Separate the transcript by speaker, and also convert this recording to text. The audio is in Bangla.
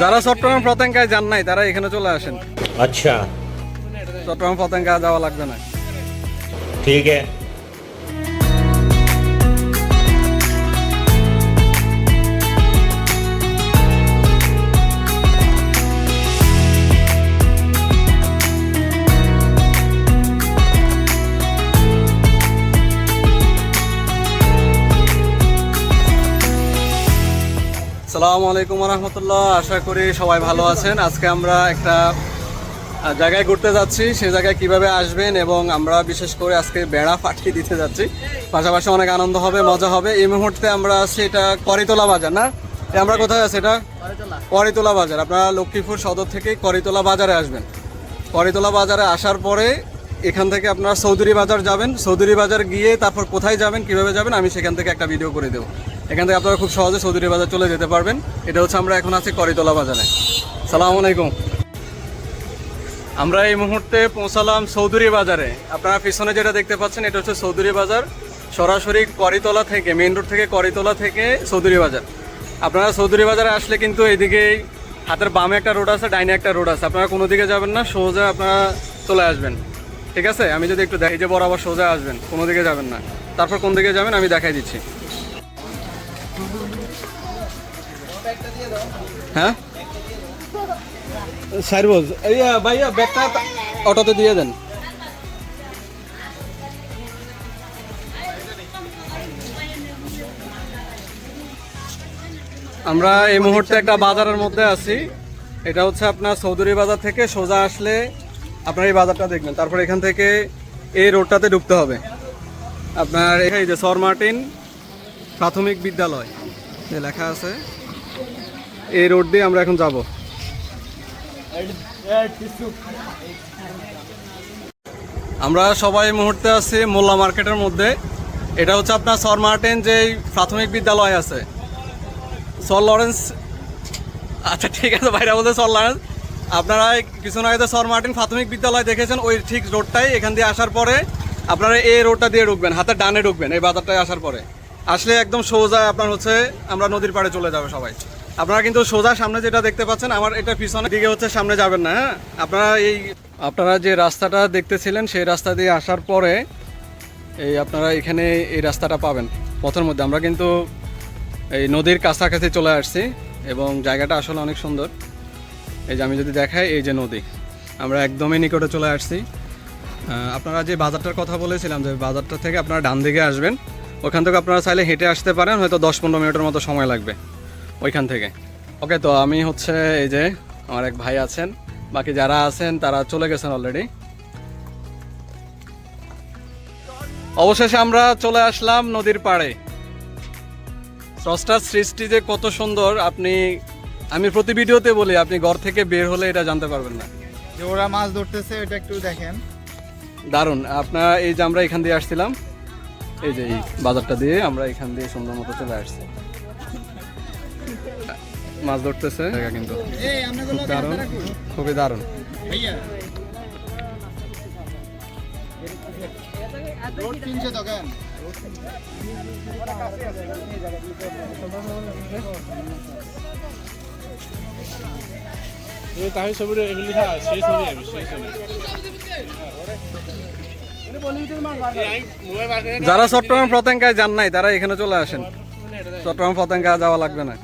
Speaker 1: যারা চট্টগ্রাম ফতেঙ্কায় যান নাই তারা এখানে চলে আসেন।
Speaker 2: আচ্ছা।
Speaker 1: চট্টগ্রাম ফতেঙ্কা যাওয়া লাগবে না।
Speaker 2: ঠিক আছে
Speaker 1: সালামু আলাইকুম রহমতুল্লাহ আশা করি সবাই ভালো আছেন। আজকে আমরা একটা জায়গায় ঘুরতে যাচ্ছি। সেই জায়গায় কীভাবে আসবেন এবং আমরা বিশেষ করে আজকে বেড়া পাঠিয়ে দিতে যাচ্ছি। পাশাপাশি অনেক আনন্দ হবে মজা হবে। এই মুহূর্তে আমরা আছি এটা করিতলা বাজার না? আমরা কোথায় আছি এটা? করিতলা। বাজার। আপনারা লক্ষ্মীপুর সদর থেকে করিতলা বাজারে আসবেন। করিতলা বাজারে আসার পরে এখান থেকে আপনারা চৌধুরী বাজার যাবেন। চৌধুরী বাজার গিয়ে তারপর কোথায় যাবেন কীভাবে যাবেন আমি সেখান থেকে একটা ভিডিও করে দেবো। এখান থেকে আপনারা খুব সহজে চৌধুরী বাজার চলে যেতে পারবেন। এটা হচ্ছে আমরা এখন আছি করিতলা বাজারে। সালাম আলাইকুম। আমরা এই মুহূর্তে পৌঁছালাম চৌধুরী বাজারে। আপনারা পিছনে যেটা দেখতে পাচ্ছেন, এটা হচ্ছে চৌধুরী বাজার। সরাসরি করিতলা থেকে, মেইন রোড থেকে করিতলা থেকে চৌধুরী বাজার। আপনারা চৌধুরী বাজারে আসলে কিন্তু এদিকে হাতের বামে একটা রোড আছে, ডাইনে একটা রোড আছে। আপনারা কোনো দিকে যাবেন না, সোজা আপনারা চলে আসবেন। ঠিক আছে? আমি যদি একটু দেখি যে বরাবর সোজা আসবেন, কোনো দিকে যাবেন না। তারপর কোন দিকে যাবেন আমি দেখাই দিচ্ছি। হ্যাঁ? ভাইয়া অটোতে দিয়ে দেন। আমরা এই মুহূর্তে একটা বাজারের মধ্যে আছি। এটা হচ্ছে আপনার চৌধুরী বাজার থেকে সোজা আসলে আপনার এই বাজারটা দেখবেন। তারপর এখান থেকে এই রোডটাতে ঢুকতে হবে। আপনার এই যে সর মার্টিন প্রাথমিক বিদ্যালয়। লেখা আছে, এই রোড দিয়ে আমরা এখন যাব। আমরা সবাই মুহূর্তে আছি মোল্লা মার্কেটের মধ্যে। এটা হচ্ছে আপনার সর মার্টিন যে প্রাথমিক বিদ্যালয় আছে। সর লরেন্স আচ্ছা ঠিক আছে ভাইরা বলতে সর লরেন্স। আপনারা কিছুদিন আগে তো সর মার্টিন প্রাথমিক বিদ্যালয় দেখেছেন, ওই ঠিক রোডটাই। এখান দিয়ে আসার পরে আপনারা এই রোডটা দিয়ে ঢুকবেন, হাতের ডানে ঢুকবেন, এই বাজারটায় আসার পরে। আসলে একদম সোজা আপনার হচ্ছে, আমরা নদীর পাড়ে চলে যাবে সবাই। আপনারা কিন্তু সোজা সামনে যেটা দেখতে পাচ্ছেন, আমার এটা পিছনের দিকে হচ্ছে সামনে যাবেন না হ্যাঁ? আপনারা এই আপনারা যে রাস্তাটা দেখতেছিলেন, সেই রাস্তা দিয়ে আসার পরে এই আপনারা এখানে এই রাস্তাটা পাবেন। পথের মধ্যে আমরা কিন্তু এই নদীর কাছাকাছি চলে আসছি এবং জায়গাটা আসলে অনেক সুন্দর। এই যে আমি যদি দেখাই, এই যে নদী, আমরা একদমই নিকটে চলে আসছি। আপনারা যে বাজারটার কথা বলেছিলাম, যে বাজারটা থেকে আপনারা ডান দিকে আসবেন। ওখান থেকে আপনারা চাইলে হেঁটে আসতে পারেন হয়তো দশ পনেরো মিনিটের মতো সময় লাগবে ওইখান থেকে। ওকে তো আমি হচ্ছে এই যে আমার এক ভাই আছেন বাকি যারা আছেন তারা চলে গেছেন অলরেডি অবশেষে আমরা চলে আসলাম নদীর পাড়ে। স্রষ্টার সৃষ্টি যে কত সুন্দর আপনি আমি প্রতি ভিডিওতে বলি আপনি ঘর থেকে বের হলে এটা জানতে পারবেন না।
Speaker 3: যে ওরা মাছ ধরতেছে এটা একটু দেখেন।
Speaker 1: দারুণ। আপনার এই যে আমরা এখান দিয়ে আসছিলাম এই যে এই বাজারটা দিয়ে আমরা এখান দিয়ে সুন্দর মতো চলে আসছি। মাছ ধরতেছে। কিন্তু খুব দারুণ, খুবই দারুণ।
Speaker 4: তাই ছবিটা এগুলি হ্যাঁ সেই আমি সেই ছবি।
Speaker 1: যারা চট্টগ্রাম পতেঙ্গায় যান নাই তারা এখানে চলে আসেন। চট্টগ্রাম পতেঙ্গা যাওয়া লাগবে না।